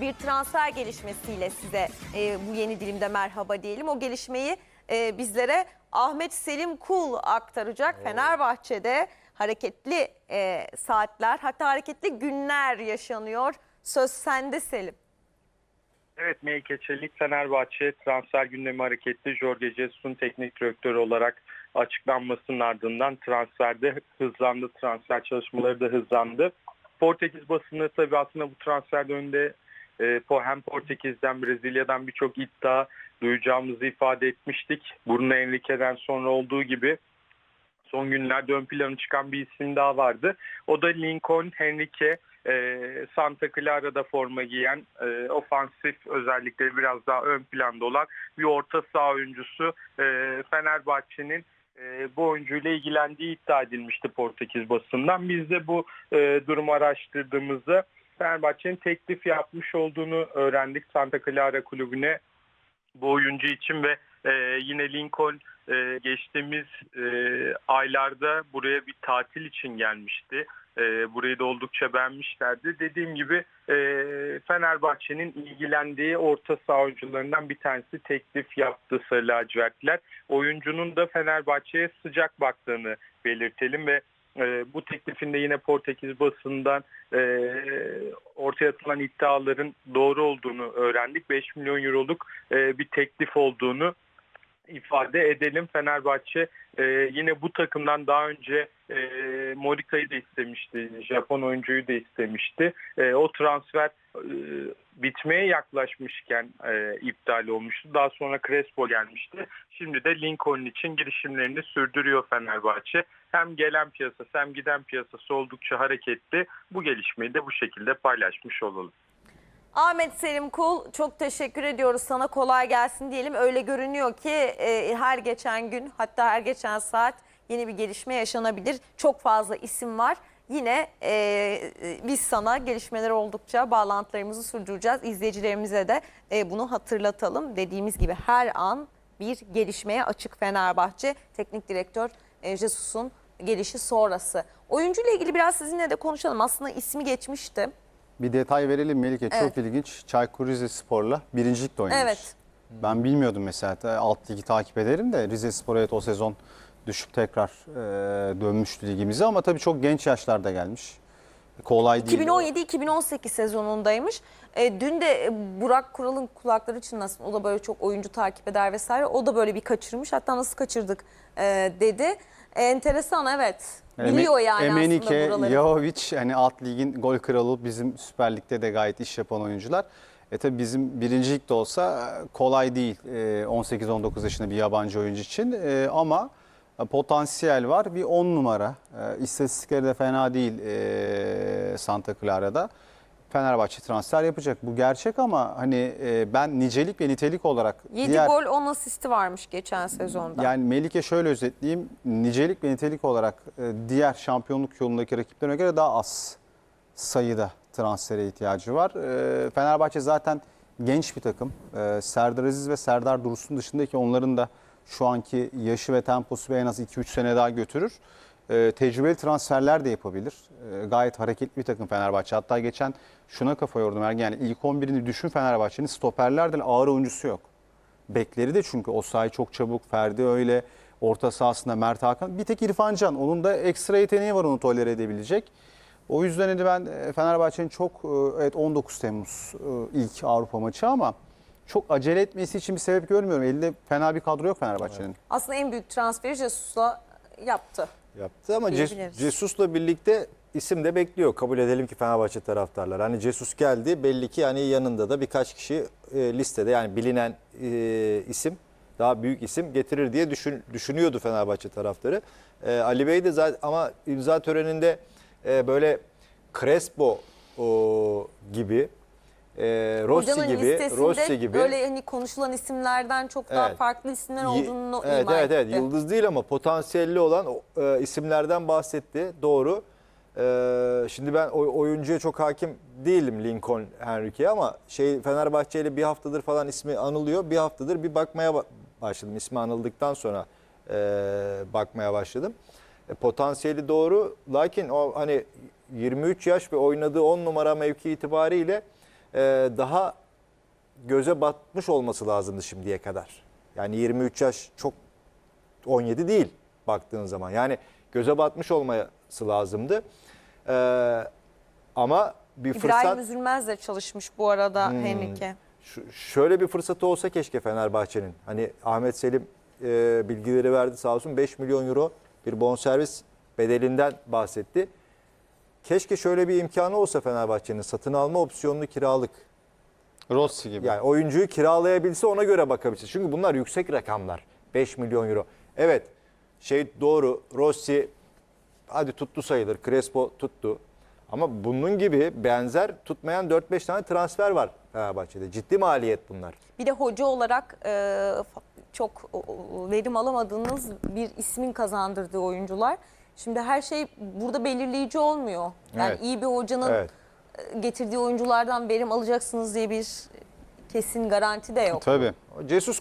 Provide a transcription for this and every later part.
bir transfer gelişmesiyle size e, bu yeni dilimde merhaba diyelim. O gelişmeyi e, bizlere Ahmet Selim Kul aktaracak. Fenerbahçe'de hareketli e, saatler hatta hareketli günler yaşanıyor. Söz sende Selim. Evet Melike Çelik Fenerbahçe transfer gündemi hareketli Jorge Jesus'un teknik direktörü olarak açıklanmasının ardından transferde hızlandı. Transfer çalışmaları da hızlandı. Portekiz basını tabii aslında bu transferde önde e, po- hem Portekiz'den Brezilya'dan birçok iddia duyacağımızı ifade etmiştik. Bruno Henrique'den sonra olduğu gibi son günlerde ön plana çıkan bir isim daha vardı. O da Lincoln Henrique e, Santa Clara'da forma giyen e, ofansif özellikleri biraz daha ön planda olan bir orta saha oyuncusu e, Fenerbahçe'nin e, bu oyuncuyla ilgilendiği iddia edilmişti Portekiz basından. Biz de bu e, durumu araştırdığımızda Fenerbahçe'nin teklif yapmış olduğunu öğrendik Santa Clara kulübüne bu oyuncu için ve e, yine Lincoln e, geçtiğimiz e, aylarda buraya bir tatil için gelmişti. E, burayı da oldukça beğenmişlerdi. Dediğim gibi e, Fenerbahçe'nin ilgilendiği orta saha oyuncularından bir tanesi teklif yaptı Sarı Lacivertliler. Oyuncunun da Fenerbahçe'ye sıcak baktığını belirtelim ve e, bu teklifinde yine Portekiz basından e, ortaya atılan iddiaların doğru olduğunu öğrendik. 5 milyon euroluk e, bir teklif olduğunu ifade edelim. Fenerbahçe e, yine bu takımdan daha önce e, Morika'yı da istemişti. Japon oyuncuyu da istemişti. E, o transfer e, bitmeye yaklaşmışken e, iptal olmuştu. Daha sonra Crespo gelmişti. Şimdi de Lincoln için girişimlerini sürdürüyor Fenerbahçe. Hem gelen piyasası hem giden piyasası oldukça hareketli. Bu gelişmeyi de bu şekilde paylaşmış olalım. Ahmet Selim Kul çok teşekkür ediyoruz sana kolay gelsin diyelim. Öyle görünüyor ki e, her geçen gün hatta her geçen saat yeni bir gelişme yaşanabilir. Çok fazla isim var. Yine e, e, biz sana gelişmeler oldukça bağlantılarımızı sürdüreceğiz. İzleyicilerimize de e, bunu hatırlatalım. Dediğimiz gibi her an bir gelişmeye açık Fenerbahçe. Teknik direktör e, Jesus'un gelişi sonrası. Oyuncuyla ilgili biraz sizinle de konuşalım. Aslında ismi geçmişti. Bir detay verelim Melike. Evet. Çok ilginç. Çaykur Rizespor'la birincilikte oynamış. Evet. Ben bilmiyordum mesela. Alt ligi takip ederim de Rizespor evet o sezon düşüp tekrar e, dönmüştü ligimize ama tabii çok genç yaşlarda gelmiş. Kolay değil. 2017-2018 sezonundaymış. E, dün de e, Burak Kural'ın kulakları çınlasın. O da böyle çok oyuncu takip eder vesaire. O da böyle bir kaçırmış. Hatta nasıl kaçırdık e, dedi. E, enteresan evet. Biliyor yani Emenike, aslında buraları. Yahovic hani alt ligin gol kralı bizim Süper Lig'de de gayet iş yapan oyuncular. E tabii bizim birincilik de olsa e, kolay değil e, 18-19 yaşında bir yabancı oyuncu için E, ama e, potansiyel var. Bir 10 numara. E, İstatistikleri de fena değil e, Santa Clara'da. Fenerbahçe transfer yapacak. Bu gerçek ama hani e, ben nicelik ve nitelik olarak 7 diğer gol 10 asisti varmış geçen sezonda. yani Melike şöyle özetleyeyim. Nicelik ve nitelik olarak e, diğer şampiyonluk yolundaki rakiplerine göre daha az sayıda transfere ihtiyacı var. E, Fenerbahçe zaten genç bir takım. E, Serdar Aziz ve Serdar Dursun dışındaki onların da şu anki yaşı ve temposu en az 2-3 sene daha götürür. E, Tecrübeli transferler de yapabilir. E, Gayet hareketli bir takım Fenerbahçe. Hatta geçen şuna kafa yordum Ergen. Yani ilk 11'ini düşün Fenerbahçe'nin stoperlerden ağır oyuncusu yok. Bekleri de çünkü o sahi çok çabuk. Ferdi öyle. Orta sahasında Mert Hakan. Bir tek İrfan Can. Onun da ekstra yeteneği var onu tolere edebilecek. O yüzden hani ben e, Fenerbahçe'nin çok e, evet 19 Temmuz e, ilk Avrupa maçı ama çok acele etmesi için bir sebep görmüyorum. Elinde fena bir kadro yok Fenerbahçe'nin. Aslında en büyük transferi Jesus'la yaptı. yaptı ama Diyebiliriz. Jesus'la birlikte isim de bekliyor. Kabul edelim ki Fenerbahçe taraftarlar. Hani Jesus geldi belli ki hani yanında da birkaç kişi e, listede yani bilinen e, isim daha büyük isim getirir diye düşün, düşünüyordu Fenerbahçe taraftarı. E, Ali Bey de zaten ama imza töreninde e, böyle Crespo o, gibi e, Rossi Hocanın gibi Rossi gibi böyle hani konuşulan isimlerden çok daha Evet. farklı isimler olduğunu evet, ima evet, evet. etti. Yıldız değil ama potansiyelli olan e, isimlerden bahsetti. Doğru. E, şimdi ben o, oyuncuya çok hakim değilim Lincoln Henrique ama şey Fenerbahçe ile bir haftadır falan ismi anılıyor. Bir haftadır bir bakmaya ba- başladım. İsmi anıldıktan sonra e, bakmaya başladım. E, potansiyeli doğru. Lakin o hani 23 yaş ve oynadığı 10 numara mevki itibariyle e, daha göze batmış olması lazımdı şimdiye kadar. Yani 23 yaş çok 17 değil baktığın zaman. Yani göze batmış olması lazımdı. Ee, ama bir İbrahim fırsat Hmm. Üzülmez de çalışmış bu arada Henrique. Şu- şöyle bir fırsatı olsa keşke Fenerbahçe'nin. Hani Ahmet Selim e, bilgileri verdi sağ olsun 5 milyon euro bir bonservis bedelinden bahsetti. Keşke şöyle bir imkanı olsa Fenerbahçe'nin satın alma opsiyonlu kiralık. Rossi gibi. Yani oyuncuyu kiralayabilse ona göre bakabilse. Çünkü bunlar yüksek rakamlar. 5 milyon euro. Evet şey doğru Rossi hadi tuttu sayılır. Crespo tuttu. Ama bunun gibi benzer tutmayan 4-5 tane transfer var Fenerbahçe'de. Ciddi maliyet bunlar. Bir de hoca olarak e, çok verim alamadığınız bir ismin kazandırdığı oyuncular. Şimdi her şey burada belirleyici olmuyor. Yani Evet. iyi bir hocanın Evet. e, getirdiği oyunculardan verim alacaksınız diye bir kesin garanti de yok. Tabii. Jesus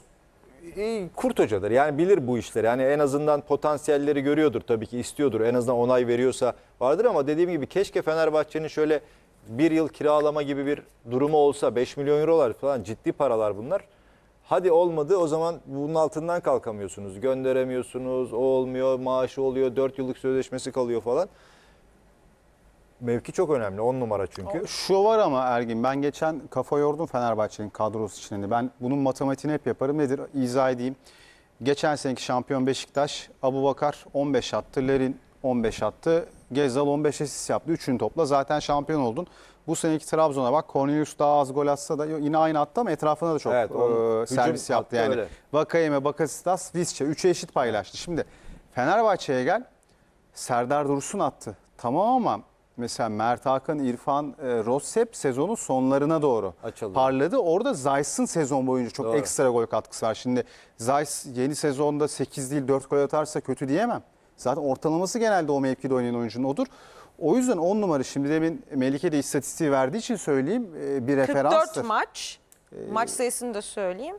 iyi, kurt hocadır. Yani bilir bu işleri. Yani en azından potansiyelleri görüyordur tabii ki istiyordur. En azından onay veriyorsa vardır ama dediğim gibi keşke Fenerbahçe'nin şöyle bir yıl kiralama gibi bir durumu olsa 5 milyon eurolar falan ciddi paralar bunlar. Hadi olmadı o zaman bunun altından kalkamıyorsunuz. Gönderemiyorsunuz. O olmuyor, maaşı oluyor, 4 yıllık sözleşmesi kalıyor falan. Mevki çok önemli. 10 numara çünkü. Şu var ama Ergin ben geçen kafa yordum Fenerbahçe'nin kadrosu içinde. Ben bunun matematiğini hep yaparım. Nedir? İzah edeyim. Geçen seneki şampiyon Beşiktaş, Abu Bakar 15 attı, Lerin 15 attı, Gezal 15 asist yaptı. Üçünü topla zaten şampiyon oldun. Bu seneki Trabzon'a bak Cornelius daha az gol atsa da yine aynı attı ama etrafına da çok Evet, e, servis yaptı. Yani öyle. Vakayeme, Bakasitas, Visca üçü eşit paylaştı. Şimdi Fenerbahçe'ye gel. Serdar Dursun attı. Tamam ama mesela Mert Hakan, İrfan, e, Rossep sezonun sonlarına doğru Açıldı. parladı. Orada Zayt'sın sezon boyunca çok Doğru. ekstra gol katkısı var. Şimdi Zayt yeni sezonda 8 değil 4 gol atarsa kötü diyemem. Zaten ortalaması genelde o mevkide oynayan oyuncunun odur. O yüzden 10 numara şimdi demin Melike de istatistiği verdiği için söyleyeyim e, bir 44 referanstır. maç. Maç sayısını da söyleyeyim.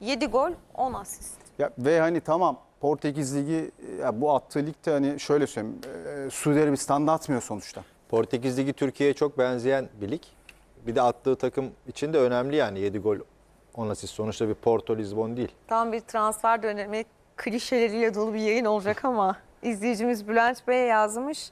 7 gol, 10 asist. Ya, ve hani tamam Portekiz Ligi ya bu attığı ligde hani şöyle söyleyeyim e, Suudi Arabistan'da atmıyor sonuçta. Portekiz Ligi Türkiye'ye çok benzeyen bir lig. Bir de attığı takım için de önemli yani 7 gol 10 asist. Sonuçta bir Porto Lisbon değil. Tam bir transfer dönemi klişeleriyle dolu bir yayın olacak ama izleyicimiz Bülent Bey yazmış.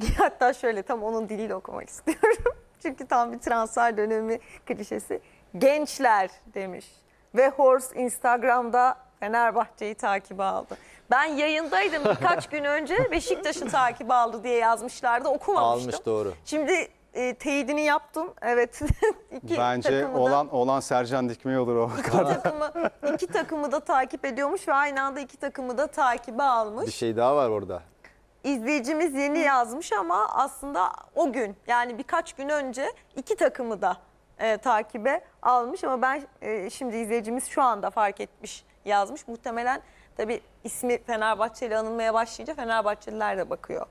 Hatta şöyle tam onun diliyle okumak istiyorum. Çünkü tam bir transfer dönemi klişesi. Gençler demiş. Ve Horst Instagram'da Fenerbahçe'yi takibe aldı. Ben yayındaydım birkaç gün önce Beşiktaş'ı takibe aldı diye yazmışlardı okumamıştım. Almış doğru. Şimdi e, teyidini yaptım. Evet. İki Bence takımı da- olan olan Sercan Dikme olur o. İki takımı, iki takımı da takip ediyormuş ve aynı anda iki takımı da takibe Bir almış. şey daha var orada. İzleyicimiz yeni yazmış ama aslında o gün yani birkaç gün önce iki takımı da e, takibe almış ama ben e, şimdi izleyicimiz şu anda fark etmiş yazmış. Muhtemelen tabii ismi Fenerbahçeli anılmaya başlayınca Fenerbahçeliler de bakıyor